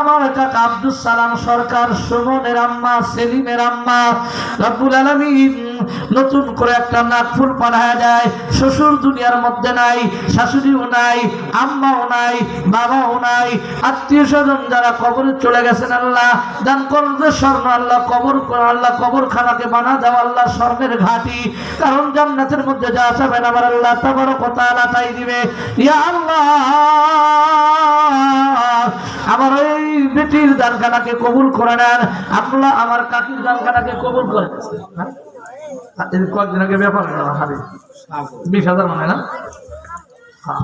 আমার কাকা আব্দুল সালাম সরকার, সুমনের আম্মা, সেলিমের আম্মা, রব্বুল আলামিন নতুন করে একটা নাকফুল পাঠায় যায় শ্বশুর দুনিয়ার মধ্যে নাই, শাশুড়িও নাই, আম্মাও নাই, বাবাও নাই। আত্মীয় স্বজন যারা কবরে চলে গেছেন আল্লাহ, দান করবে স্বর্ণ আল্লাহ, কবর আল্লাহ কবরখানাকে বানা দাও আল্লাহ স্বর্ণের ঘাটি। কারণ জান্নাতের মধ্যে যা চাবেন আমার আল্লাহ ওয়া তাআলা তাই দিবে। ইয়া আল্লাহ! বেটির দানখানাকে কবুল করে নেন। আল্লাহ আমার কাকির দানখানাকে কবুল করে হ্যাঁ? কয়েকদিন আগে ব্যাপার হারে বিশ হাজার মানে না? হ্যাঁ।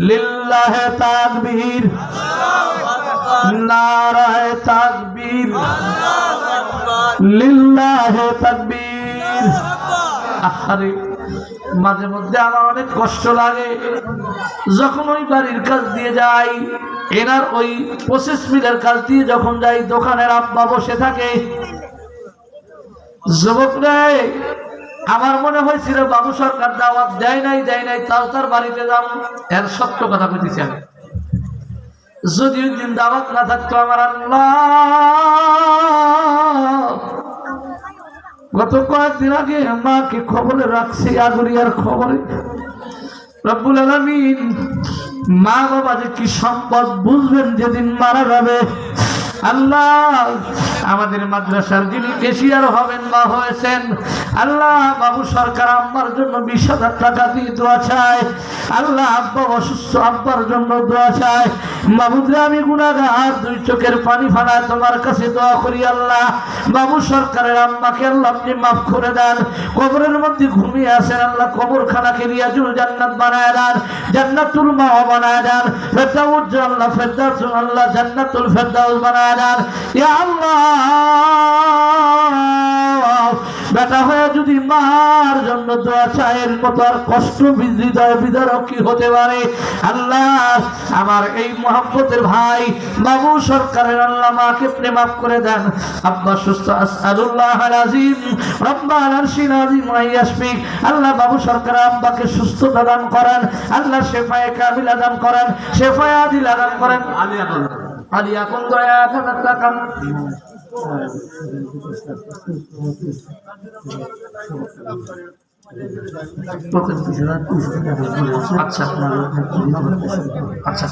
লিল্লাহে তাকবীর, নারায়ে তাকবীর, লিল্লাহে তাকবীর। আরে, মাঝে মধ্যে আমার অনেক কষ্ট লাগে। যখন ওই বাড়ির কাজ দিয়ে যাই এনার ওই পঁচিশ মিলের কাজ দিয়ে যখন যাই, দোকানের আব্বা বসে থাকে। যুবক যুবকরা আমার মনে হয়েছিল বাবু সরকার দাওয়াত দেয় নাই দেয় নাই, তাও তার বাড়িতে যাব এর সত্য কথা বলতেছি আমি। যদি দিন দাওয়াত না থাকতো আমার গত কয়েকদিন আগে মাকে খবরে রাখছি আগুরিয়ার খবরে। রব্বুল আলামিন মা বাবা যে কি সম্পদ বুঝবেন যেদিন মারা যাবে আল্লাহ, আমাদের মাদ্রাসার যিনি কেশিয়ার হবেন বা হয়েছেন, আল্লাহ বাবু সরকার আম্মার জন্য বিশ হাজার টাকা দিয়ে দোয়া চায়, আল্লাহ আব্বা অসুস্থ আব্বার জন্য দোয়া চায়। আমি গুণাগার দুই চোখের পানি ফানায় তোমার কাছে দোয়া করি আল্লাহ। বাবু সরকারের আম্মাকে আল্লাহ আপনি মাফ করে দেন। কবরের মধ্যে ঘুমিয়ে আসেন আল্লাহ, কবরখানাকে রিয়াজুল জান্নাত বানায় দেন, জান্নাতুল মা বানায় দেন। ফেরদাউস আল্লাহ ফেরদাউস আল্লাহ জান্নাতুল ফেরদাউস বানায় ইয়া আল্লাহ। বেটা হয়ে যদি মার জন্য দোয়া চায়ের মতো আর কষ্ট হৃদয় বিদারক কি হতে পারে? আল্লাহ, আমার এই মোহাম্মতের ভাই বাবু সরকারের আল্লাহ মাকে মাফ করে দেন। আব্বা সুস্থ, আসআলুল্লাহ আজিম রব্বাল আরশিল আজিম ওয়াইয়াসফিক আল্লাহ বাবু সরকার আব্বাকে সুস্থতা দান করেন। আল্লাহ শেফায়ে কামিলা দান করেন। শেফায়ে আদিলা দান করেন। আলিয়া আলিয়া কোন দয়া খানা কাম আচ্ছা। আচ্ছা।